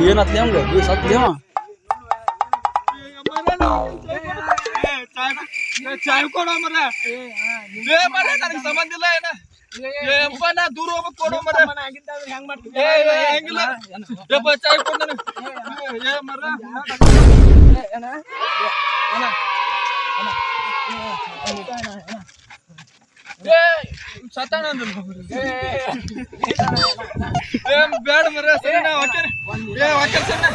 ಏನಾತ್ಲೆ ಅವಂಗ ಈ ಸತ್ಲೇವ ಚಾಯ್ ಕೊಡೋ ಮರ ಏ ಮರ ನನಗೆ ಸಂಬಂಧ ಇಲ್ಲ ಏನ ಏ ಅಪ್ಪ ನಾ ದೂರ ಹೋಗ್ಬೇಕು ಕೊಡೋ ಮರ ಹೆಂಗ್ ಮಾಡ್ತೀನಿ ಏ ಯಪ್ಪ ಮರ ಏ ಸತಾನ ಏ ಬೇಡ ಮರ ಸರಿ ನಾ ಹೊಟ್ಟೆ ಏ ಸರಿ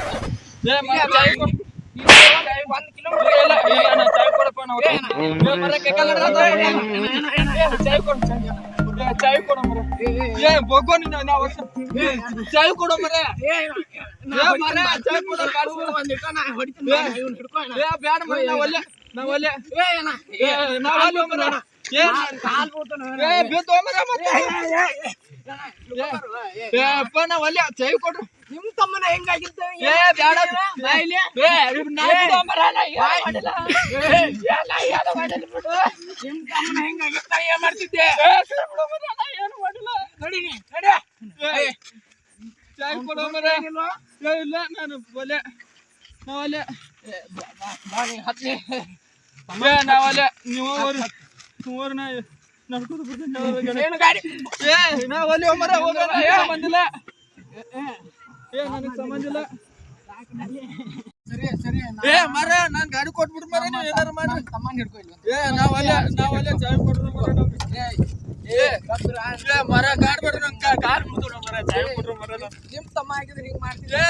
ಏ ಮರ ಚಾಯ್ ಕೊಡು ಒಂದ್ ಕಿಲೋಮೀಟರ್ ಇಲ್ಲ ಇಲ್ಲ ನಾ ಚಾಯ್ ಕೊಡಪ್ಪ ಏ ಮರ ಚಾಯ್ ಕೊಡು. ಏ, ಚಾಯ್ ಕೊಡು ಮರ ಏ ಬಗ್ಗೋ ನೀನು ನಾ ಏ, ಚಾಯ್ ಕೊಡು ಮರ ಏ ಮರ ಚಾಯ್ ಕೊಡು ಕಾಸು ಒಂದ್ ಇಟ್ಟ ನಾ ಹೊಡಿತೀನಿ ಏ, ಬೇಡ ಮರ ನಾ ಒಲ್ಲೆ ನಾ ಒಲ್ಲೆ ಏ ನಾ ಒಲ್ಲೆ ಮರ ಚಾಯ್ ಕೊಡ್ರು ನಿಮ್ ತಮ್ಮನ ಹೆಂಗಾಗಿದ್ದ ಏ ಬೇಡ ಬಾಯ್ಲಿ ನಿಮ್ ತಮ್ಮನ ಹೆಂಗಾಗಿತ್ತ? ಏನ್ ಮಾಡ್ತಿದ್ದೆ? ಏನು ಮಾಡಿಲ್ಲ. ನಡಿ ನಡಿ. ಕೊಡು ಮರ ಏ ಇಲ್ಲ ನಾನು ಒಲ್ಲೆ ನಾ ಒಲ್ಲೆ ಬಾ ನೀ ಹತ್ಲಿ. ಏ ನೀವು ಅವ್ರು ನಡ್ಕೊಂಡು ಬರ್ತೀನಿ ಏನು ಗಾಡಿ? ಏ ನಾ ಒಲಿ ಮರ ಹೋಗೋಣ. ಏ ಬಂದಿಲ್ಲ. ಏ ನನಗೆ ಸಂಬಂಧಿಲ್ಲ ಸರಿ ಸರಿ ಏ ಮರ ನಾನು ಗಾಡಿ ಕೊಟ್ಬಿಡು ಮರ ನೀವು ಏನಾರು ಮಾಡಿ ನನ್ ತಮ್ಮನ್ ಹಿಡ್ಕೊ ಇಲ್ಲಿ ಏ ನಾವ್ ಅಲ್ಲೇ ನಾವ್ ಅಲ್ಲೇ ಚಾಯ್ ಕೊಡ್ರು ಮರ. ಏ ಏ ಮರ ಗಾಡಿ ಬಿಡ್ರಿ ನಂಗೆ ಕಾಲ್ ಮುಗಿದ್ರು ಮರ ಚಾಯ್ ಕೊಡ್ರು ಮರ ನಮ್ಗೆ. ನಿಮ್ ತಮ್ಮ ಆಗಿದ್ರೆ ಹಿಂಗ್ ಮಾಡ್ತಿದ್ದೆ